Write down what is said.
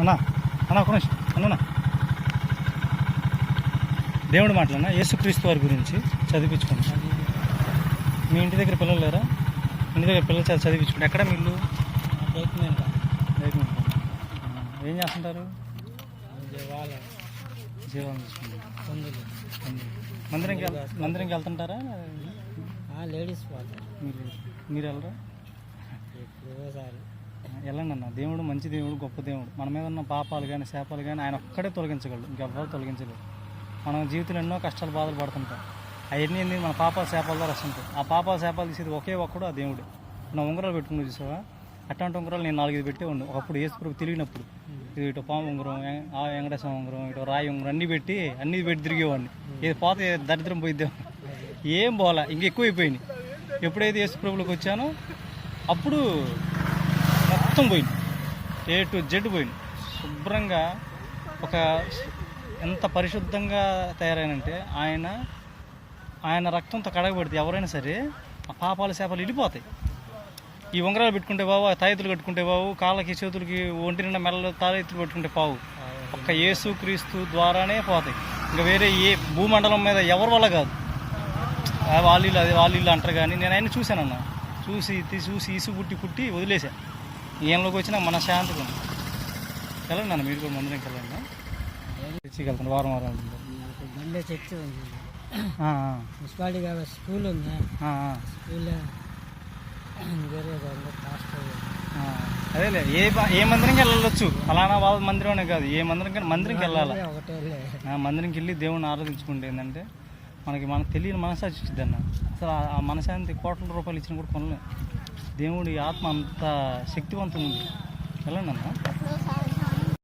అన్నా అన్నా ఒక నిమిషం అన్నా దేవుడి మాటలన్నా యేసుక్రీస్తు వారి గురించి చదివించుకోండి. మీ ఇంటి దగ్గర పిల్లలు లేరా? ఇంటి దగ్గర పిల్లలు చదివి చదివించుకోండి. ఎక్కడ మీ ఇల్లు? ఏం చేస్తుంటారు? పొందులు మందిరంకి మందిరంకి వెళ్తుంటారా? లేడీస్ వాళ్ళు. మీరు వెళ్ళరా? వెళ్ళండి అన్న. దేవుడు మంచి దేవుడు గొప్ప దేవుడు. మన మీద ఉన్న పాపాలు కానీ శాపాలు కానీ ఆయన ఒక్కడే తొలగించగలడు. ఇంకెవ్వరు తొలగించలేదు మనం జీవితంలో ఎన్నో కష్టాలు బాధలు పడుతుంటాం. అవన్నీ ఏంది మన పాపాల శాపాల ద్వారా వస్తుంటాయి. ఆ పాపాల శాపాలు తీసేది ఒకే ఒక్కడు ఆ దేవుడే. నా ఉంగరాలు పెట్టుకుని చూసావా? అట్లాంటి ఉంగరాలు నేను నాలుగైదు పెట్టే ఉండు. ఒకప్పుడు ఏసుప్రభు తిరిగినప్పుడు. ఇది ఇటు పాము ఉంగరం ఆ వెంకటేశ్వర ఉంగరం ఇటు రాయి ఉంగరం అన్నీ పెట్టి అన్నీ పెట్టి తిరిగేవాడిని. ఏది పోతే దరిద్రం పోయిద్దాం. ఏం పోలా ఇంకెక్కువైపోయినాయి ఎప్పుడైతే యేసుప్రభులోకి వచ్చానో అప్పుడు మొత్తం పోయింది. ఏ టు జెడ్ పోయింది. శుభ్రంగా ఒక ఎంత పరిశుద్ధంగా తయారైనంటే ఆయన ఆయన రక్తంతో కడగబెడితే ఎవరైనా సరే ఆ పాపాల చేపలు వెళ్ళిపోతాయి ఈ ఉంగరాలు పెట్టుకుంటే బావు ఆ తాయెత్తులు కట్టుకుంటే బావు కాళ్ళకి చేతులకి ఒంటి నిండా మెల్ల తాయెత్తులు పెట్టుకుంటే పావు. ఒక్క యేసు క్రీస్తు ద్వారానే పోతాయి. ఇంకా వేరే ఏ భూమండలం మీద ఎవరి వల్ల కాదు. ఆ వాళ్ళు అది వాళ్ళు అంటారు కానీ నేను ఆయన చూశానన్న. చూసి ఇది చూసి ఇసు పుట్టి పుట్టి ఈయంలోకి వచ్చినా మన శాంతిగా ఉంది. వెళ్ళండి అన్న మీరు కూడా మందిరంకి వెళ్ళండి వారం వారం బండి చర్చి ఉంది. మున్సిపాలిటీ కాబట్టి స్కూల్ ఉంది. స్కూల్లో వేరే. అదేలే ఏ ఏ మందిరంకి వెళ్ళవచ్చు ఫలానా వాళ్ళ మందిరం అనే కాదు ఏ మందిరం మందిరంకి వెళ్ళాలి? మందిరంకి వెళ్ళి దేవుని ఆరాధించుకుంటే ఏంటంటే మనకి మనకు తెలియని ఇచ్చిద్ది అన్న. అసలు ఆ- మనశాంతి కోట్ల రూపాయలు ఇచ్చిన కూడా కొనలేం. దేవుడి ఆత్మ అంత శక్తివంతం ఉంది. వెళ్ళండి అన్న